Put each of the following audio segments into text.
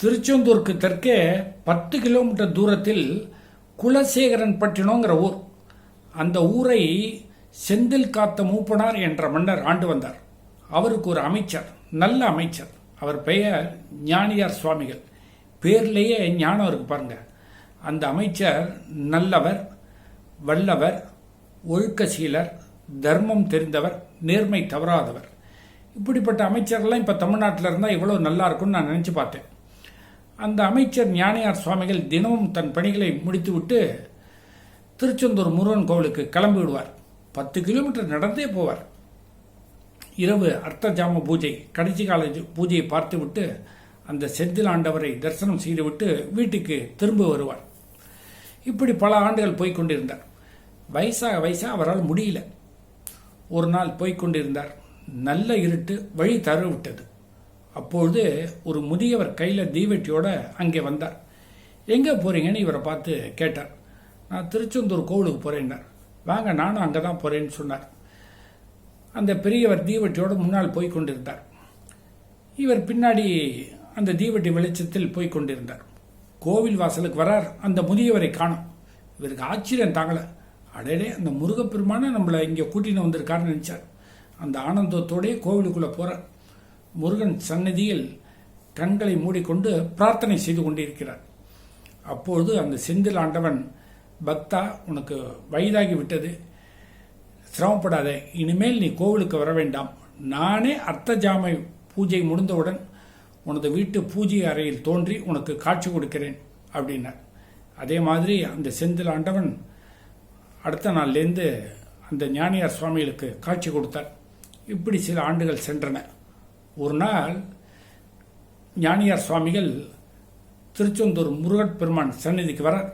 திருச்செந்தூருக்கு தெற்கே பத்து கிலோமீட்டர் தூரத்தில் குலசேகரன் பட்டினோங்கிற ஊர். அந்த ஊரை செந்தில் காத்த மூப்பனார் என்ற மன்னர் ஆண்டு வந்தார். அவருக்கு ஒரு அமைச்சர் நல்ல அமைச்சர். அவர் பெயர் ஞானியார் சுவாமிகள். பேர்லேயே ஞானம் இருக்கு பாருங்க. அந்த அமைச்சர் நல்லவர் வல்லவர் ஒழுக்கசீலர் தர்மம் தெரிந்தவர் நேர்மை தவறாதவர். இப்படிப்பட்ட அமைச்சர்லாம் இப்போ தமிழ்நாட்டில் இருந்தால் இவ்வளோ நல்லா இருக்கும்னு நான் நினச்சி பார்த்தேன். அந்த அமைச்சர் ஞானியார் சுவாமிகள் தினமும் தன் பணிகளை முடித்துவிட்டு திருச்செந்தூர் முருகன் கோவிலுக்கு கிளம்பி விடுவார். பத்து கிலோமீட்டர் நடந்தே போவார். இரவு அர்த்த ஜாம பூஜை கடைசி கால பூஜையை பார்த்துவிட்டு அந்த செந்தில் ஆண்டவரை தரிசனம் செய்துவிட்டு வீட்டுக்கு திரும்ப வருவார். இப்படி பல ஆண்டுகள் போய்கொண்டிருந்தார் வயசாக வயசாக அவரால் முடியல. ஒரு நாள் போய்கொண்டிருந்தார் நல்ல இருட்டு வழி தரவிட்டது அப்பொழுது ஒரு முதியவர் கையில் தீவெட்டியோட அங்கே வந்தார். எங்கே போகிறீங்கன்னு இவரை பார்த்து கேட்டார். நான் திருச்செந்தூர் கோவிலுக்கு போகிறேன்னார் வாங்க நானும் அங்கே தான் போகிறேன்னு சொன்னார். அந்த பெரியவர் தீவெட்டியோட முன்னால் போய் கொண்டிருந்தார். இவர் பின்னாடி அந்த தீவெட்டி வெளிச்சத்தில் போய் கொண்டிருந்தார். கோவில் வாசலுக்கு வரார். அந்த முதியவரை காணும். இவருக்கு ஆச்சரியம் தாங்கலை. அடையடே அந்த முருகப்பெருமான நம்மளை இங்கே கூட்டின்னு வந்திருக்காருன்னு நினச்சார். அந்த ஆனந்தத்தோடே கோவிலுக்குள்ளே போகிறார் முருகன் சன்னதியில் கண்களை மூடிக்கொண்டு பிரார்த்தனை செய்து கொண்டிருக்கிறார். அப்பொழுது அந்த செந்தில் ஆண்டவன் பக்தா உனக்கு வயதாகி விட்டது சிரமப்படாத இனிமேல் நீ கோவிலுக்கு வர வேண்டாம். நானே அர்த்த ஜாமை பூஜை முடிந்தவுடன் உனது வீட்டு பூஜை அறையில் தோன்றி உனக்கு காட்சி கொடுக்கிறேன் அப்படின்னார். அதே மாதிரி அந்த செந்தில் ஆண்டவன் அடுத்த நாள்லேருந்து அந்த ஞானியார் சுவாமிகளுக்கு காட்சி கொடுத்தார். இப்படி சில ஆண்டுகள் சென்றன. ஒரு நாள் ஞானியார் சுவாமிகள் திருச்செந்தூர் முருகட் பெருமான் சந்நிதிக்கு வரார்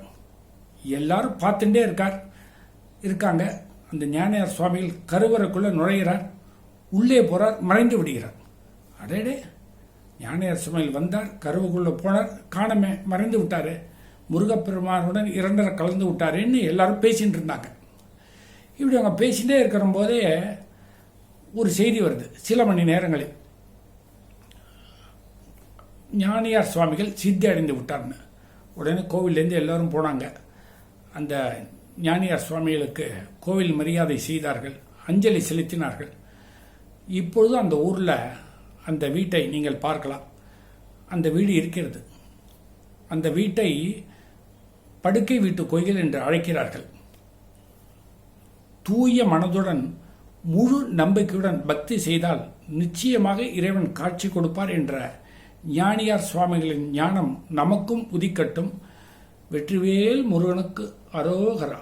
எல்லாரும் பார்த்துட்டே இருக்கார். இருக்காங்க. அந்த ஞானியார் சுவாமிகள் கருவறைக்குள்ளே நுழைகிறார் உள்ளே போகிறார் மறைந்து விடுகிறார். அடேடே! ஞானியார் சுவாமிகள் வந்தார் கருவுக்குள்ளே போனார் காணமே மறைந்து விட்டார். முருகப்பெருமானுடன் இரண்டரை கலந்து விட்டாருன்னு எல்லாரும் பேசிகிட்டு இருந்தாங்க. இப்படி அவங்க பேசிகிட்டே இருக்கிற போதே ஒரு செய்தி வருது சில மணி நேரங்களில். ஞானியார் சுவாமிகள் சித்தி அடைந்து விட்டார்னு. உடனே கோவிலேருந்து எல்லோரும் போனாங்க. அந்த ஞானியார் சுவாமிகளுக்கு கோவில் மரியாதை செய்தார்கள். அஞ்சலி செலுத்தினார்கள். இப்பொழுது அந்த ஊரில் அந்த வீட்டை நீங்கள் பார்க்கலாம். அந்த வீடு இருக்கிறது. அந்த வீட்டை படுக்கை வீட்டு கோயில் என்று அழைக்கிறார்கள். தூய மனதுடன் முழு நம்பிக்கையுடன் பக்தி செய்தால் நிச்சயமாக இறைவன் காட்சி கொடுப்பார் என்ற ஞானியார் சுவாமிகளின் ஞானம் நமக்கும் உதிக்கட்டும். வெற்றிவேல் முருகனுக்கு அரோகரா.